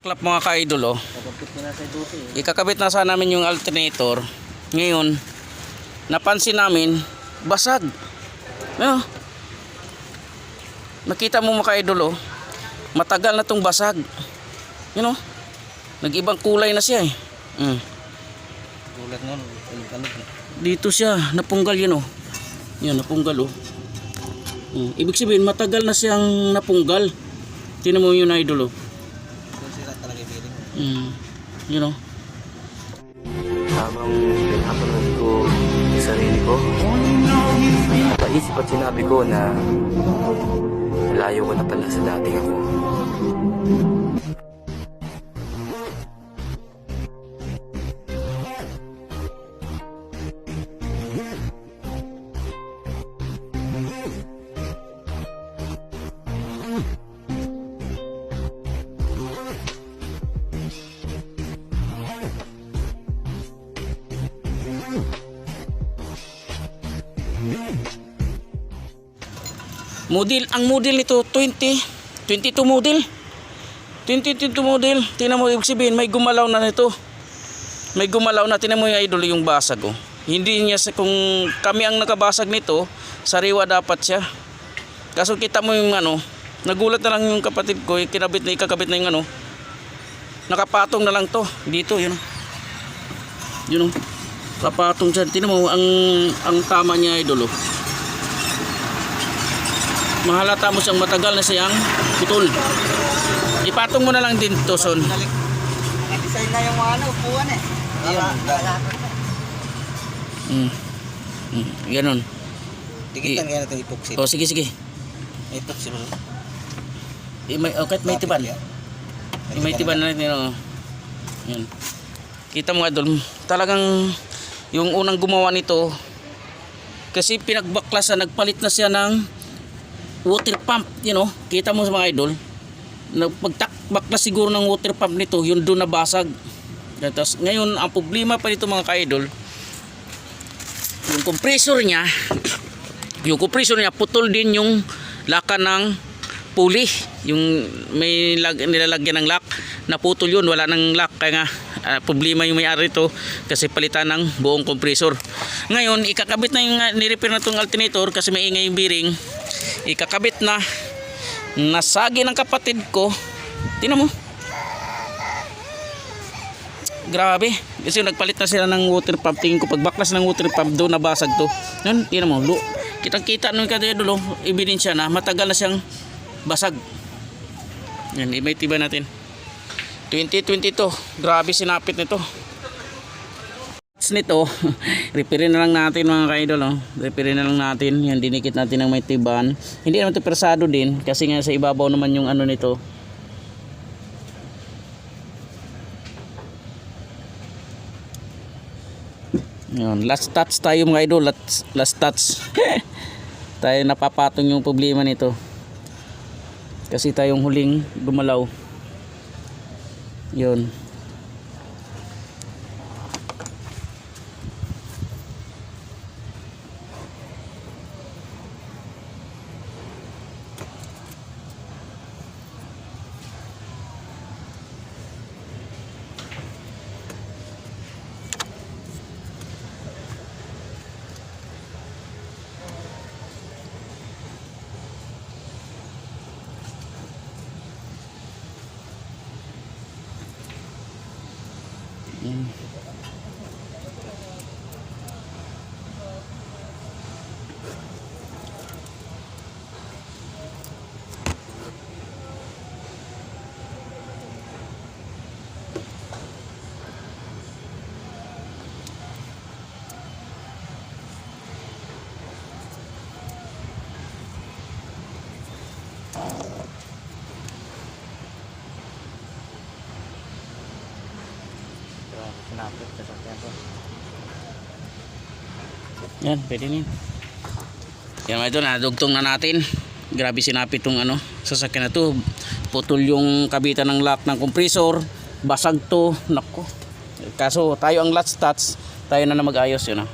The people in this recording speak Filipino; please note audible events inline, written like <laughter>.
Clap mga ka-idol oh. Eh. Ikakabit na sana namin yung alternator. Ngayon, napansin namin, basag. Ano? Nakita mo mga ka-idol oh. Matagal na tong basag. You know? Nag-ibang kulay na siya eh. Mm. Tulad nun, eh. Dito siya, napunggal yan oh. Yan, napunggal oh. Mm. Ibig sabihin, matagal na siyang napunggal. Tinan mo yun idol oh. Mm. You know? Habang pinapanood ko yung sarili ko, napaisip at sinabi ko na layo ko na pala sa dating ako. Model, ang model nito 20, 22 model. 2022 model. Tingnan mo ibig sabihin may gumalaw na nito. May gumalaw na tingnan mo yung idol yung basag oh. Hindi niya kung kami ang nakabasag nito, sariwa dapat siya. Kaso kita mo yung ano, nagulat na lang yung kapatid ko, yung kinabit na ikakabit na yung ano. Nakapatong na lang to dito yun. oh. Yun oh. Kapatong siya. Tingnan mo ang ang tama niya idol oh mahalata mo siyang matagal na siyang putol. Ipatong mo na lang din to, son. Design na yung mga ano, upuan eh. Ayun, Mm. Mm. Ganon. Tikitan kaya natin epoxy. O, sige, sige. Epoxy mo. Eh, may, oh, kahit may tiban. Eh, may tiban na natin, oh. Yan. Kita mo, idol, talagang yung unang gumawa nito, kasi pinagbaklasan, nagpalit na siya ng water pump, you know. Kita mo sa mga idol, nagpagtakbaklas siguro ng water pump nito, yun doon nabasag. Tapos, ngayon, ang problema pa nito mga ka-idol, yung compressor niya, yung compressor niya, putol din yung laka ng pulley. Yung may lag, nilalagyan ng lock, naputol yun, wala ng lock. Kaya nga, ah, problema yung may-ari ito kasi palitan ng buong compressor. Ngayon, ikakabit na yung ah, nirepair na itong alternator kasi may ingay yung bearing. Ikakabit na. Nasagi ng kapatid ko. Tingnan mo. Grabe. Kasi nagpalit na sila ng water pump. Tingin ko pagbaklas ng water pump doon nabasag to. Yun, tingnan mo. Lo, kitang kita nung kaya dulo. Ebidensya na. Matagal na siyang basag. Yan, tiba natin. 2022. Grabe sinapit nito. Nito, <laughs> repairin na lang natin mga ka-idol. Oh. Repairin na lang natin. Yan, dinikit natin ng may tiban. Hindi naman ito persado din. Kasi nga sa ibabaw naman yung ano nito. Yun, last touch tayo mga idol, last, last touch. <laughs> tayo napapatong yung problema nito. Kasi tayong huling gumalaw. Yun. Grabe, sinapit sa sakyan ko. Yan, pwede na yun. Yan mga idol, nadugtong na natin. Grabe sinapit tong ano, sasakyan na to. Putol yung kabitan ng lock ng compressor. Basag to. Nako. Kaso tayo ang lot stats. Tayo na na mag-ayos yun ah.